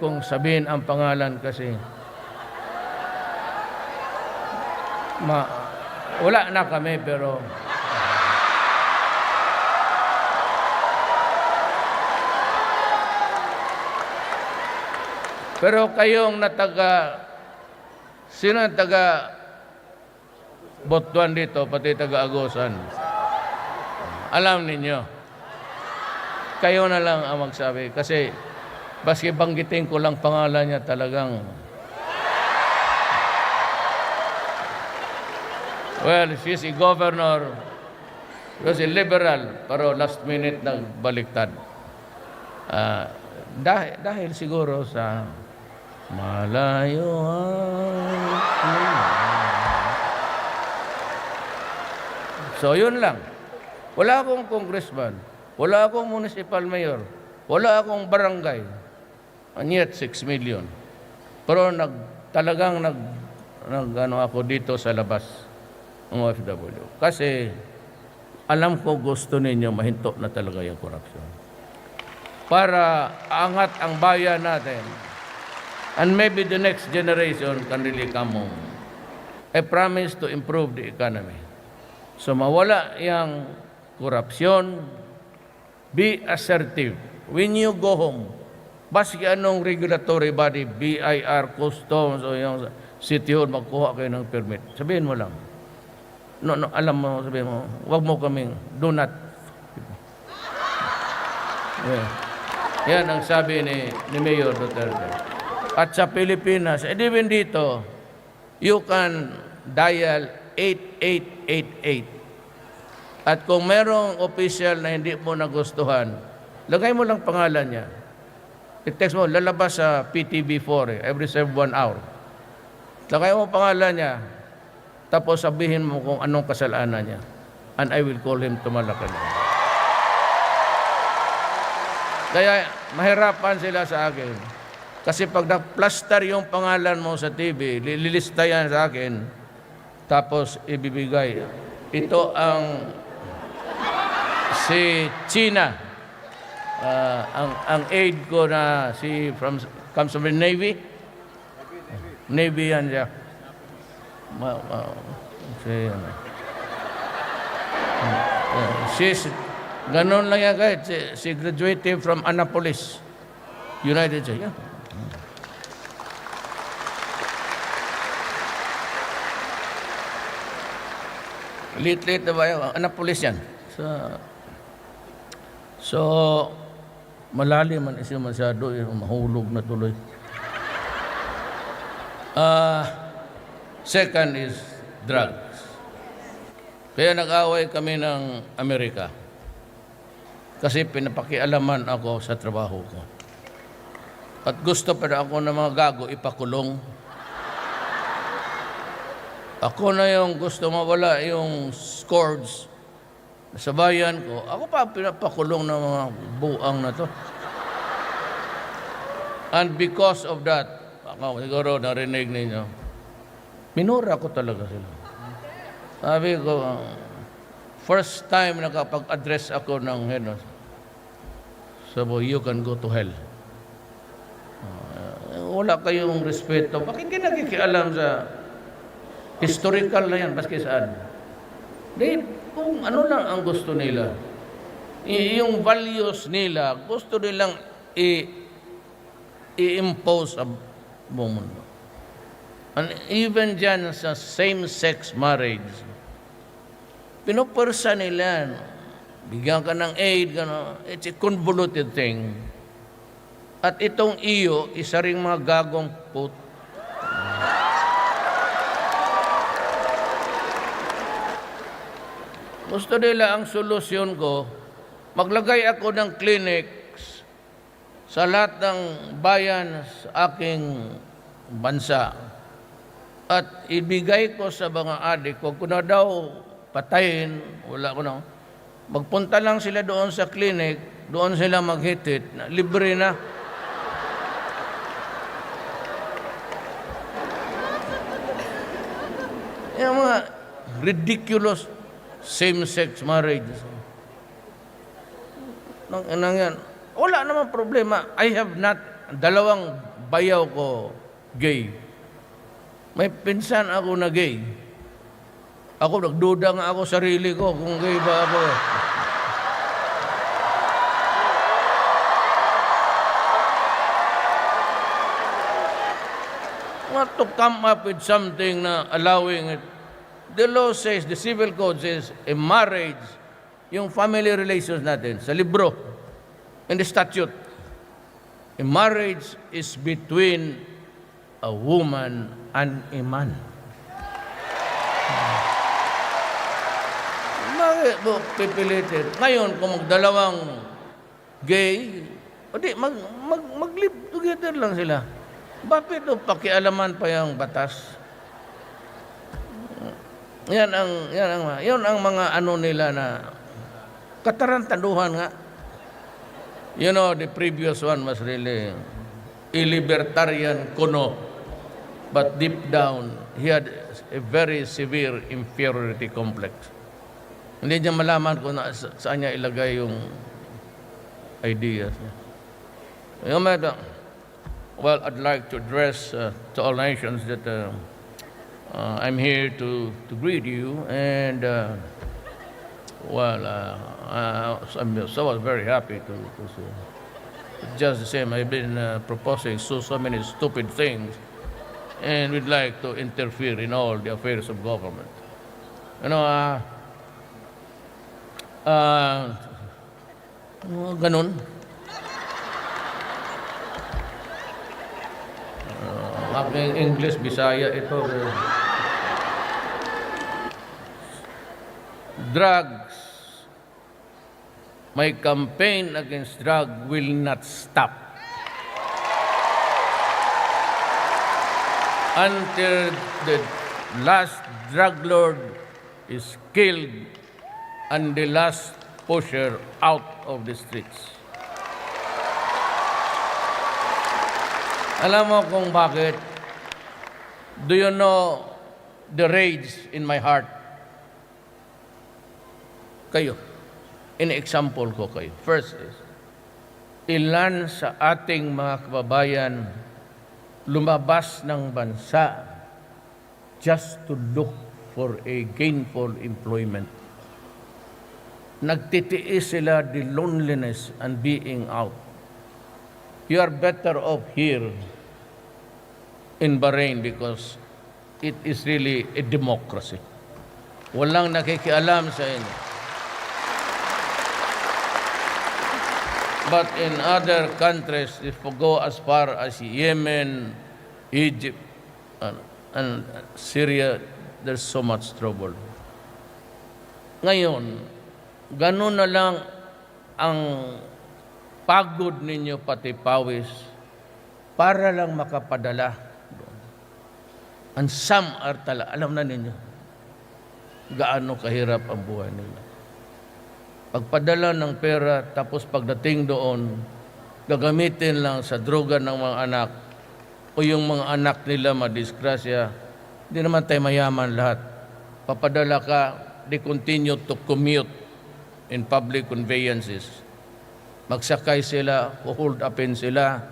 kong sabihin ang pangalan kasi ma wala na kami pero pero kayong nataga sino ang taga Botuan dito pati taga Agosan alam ninyo. Kayo na lang ang magsabi kasi Baski banggitin ko lang pangalan niya talagang. Well, she's a governor. She was a liberal, pero last minute nagbaliktad. Ah, dahil, dahil siguro sa malayo So, yun lang. Wala akong congressman. Wala akong municipal mayor. Wala akong barangay. And yet, 6 million. Pero nag, talagang nag, nag ano ako dito sa labas ng OFW. Kasi alam ko gusto ninyo mahinto na talaga yung corruption. Para angat ang bayan natin. And maybe the next generation can really come home. I promise to improve the economy. So mawala yung korupsyon, be assertive. When you go home, Baski anong regulatory body, BIR, customs, o yung city hall, magkuha kayo ng permit. Sabihin mo lang. No, no, alam mo, sabihin mo, wag mo kaming, do not. Yeah. Yan ang sabi ni, ni Mayor Duterte. At sa Pilipinas, and even dito, you can dial 8888. At kung merong official na hindi mo nagustuhan, lagay mo lang pangalan niya. I-text mo, lalabas sa PTV4 eh, every 7 one hour. Lagay mo pangalan niya, tapos sabihin mo kung anong kasalanan niya. And I will call him to Malacanang. Kaya mahirapan sila sa akin. Kasi pag na-plaster yung pangalan mo sa TV, lilista yan sa akin, tapos ibibigay. Ito ang si China. Ah, ang ang aide ko na si from comes from the Navy. Navy yan siya. Ma, ma, si, ano. Uh, she's, ganun lang yan kahit. Si, si graduated from Annapolis, United States. Yeah. Late-late na ba yun? Annapolis yan. Sa, so, malalim man isip masyado, eh, mahulog na tuloy. Ah, second is drugs. Kaya nag-away kami ng Amerika. Kasi pinapakialaman ako sa trabaho ko. At gusto pa ako ng mga gago ipakulong. Ako na yung gusto mawala yung scourge sa bayan ko. Ako pa pinapakulong ng mga buang na to. And because of that, ako siguro narinig ninyo, minura ko talaga sila. Sabi ko, first time nakapag-address ako ng ano, sabi, you can go to hell. Uh, wala kayong respeto. Bakit hindi nakikialam sa historical na yan, baski saan? Di, kung ano lang ang gusto nila, yung values nila, gusto nilang i- i-impose sa buong mundo. And even dyan sa same-sex marriage, pinupursa nila, bigyan ka ng aid, gano, it's a convoluted thing. At itong iyo, isa ring mga gagong put. Gusto nila ang solusyon ko, maglagay ako ng clinics sa lahat ng bayan sa aking bansa at ibigay ko sa mga adik ko, kung na daw patayin, wala ko na, magpunta lang sila doon sa clinic, doon sila maghitit, libre na. Yung mga ridiculous same-sex marriage. Nang, nang yan, wala naman problema. I have not, dalawang bayaw ko gay. May pinsan ako na gay. Ako, nagduda nga ako sarili ko kung gay ba ako. Want to come up with something na allowing it. The law says, the civil code says, a marriage, yung family relations natin, sa libro, in the statute, a marriage is between a woman and a man. Bakit mo pipilitin? Ngayon, kung magdalawang gay, o di, mag, mag, mag-live together lang sila. Bakit o pakialaman pa yung batas? Yan ang, yan ang, yan ang mga ano nila na katarantaduhan nga. You know, the previous one was really a libertarian kuno. But deep down, he had a very severe inferiority complex. Hindi niya malaman kung na, sa, saan niya ilagay yung ideas niya. Yung mga- well, I'd like to address uh, to all nations that uh, uh, I'm here to, to greet you and uh, well, uh, uh, I'm so I was very happy to, to see. Just the same, I've been uh, proposing so so many stupid things, and we'd like to interfere in all the affairs of government. You know, uh, uh, mga ganun. Uh, English, Bisaya, ito. uh, drugs. My campaign against drug will not stop until the last drug lord is killed and the last pusher out of the streets. Alam mo kung bakit? Do you know the rage in my heart? Kayo. In-example ko kayo. First is, ilan sa ating mga kababayan lumabas ng bansa just to look for a gainful employment. Nagtitiis sila the loneliness and being out. You are better off here in Bahrain because it is really a democracy. Walang nakikialam sa inyo. But in other countries, if we go as far as Yemen, Egypt, and, and Syria, there's so much trouble. Ngayon, ganun na lang ang pagod ninyo pati pawis para lang makapadala. And some are tala, alam na ninyo, gaano kahirap ang buhay nila. Pagpadala ng pera, tapos pagdating doon, gagamitin lang sa droga ng mga anak o yung mga anak nila madisgrasya, hindi naman tayo mayaman lahat. Papadala ka, they continue to commute in public conveyances. Magsakay sila, hold upin sila,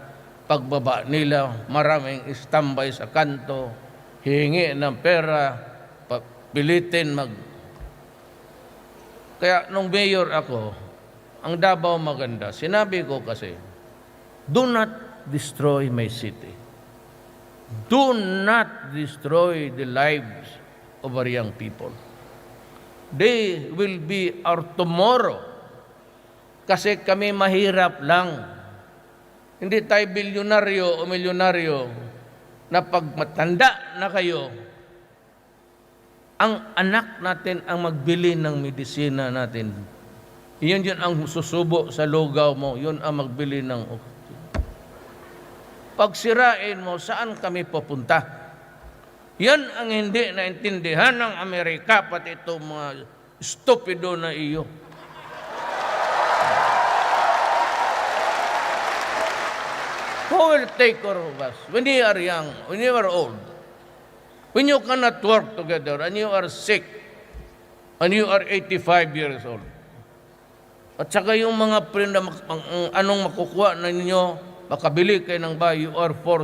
pagbaba nila, maraming istambay sa kanto, hihingi ng pera, pilitin mag kaya nung mayor ako, ang Davao maganda, sinabi ko kasi, do not destroy my city. Do not destroy the lives of our young people. They will be our tomorrow. Kasi kami mahirap lang. Hindi tayo bilyonaryo o milyonaryo na pag matanda na kayo, ang anak natin ang magbili ng medisina natin. Iyon yun ang susubo sa lugaw mo. Yun ang magbili ng oxygen. Pag sirain mo, saan kami pupunta? Yan ang hindi naintindihan ng Amerika, pati itong mga stupido na iyo. Who will take care of us when we are young, when we are old? When you cannot work together and you are sick and you are 85 years old. At saka yung mga friend na anong makukuha na ninyo, makabili kayo ng bahay, you are forced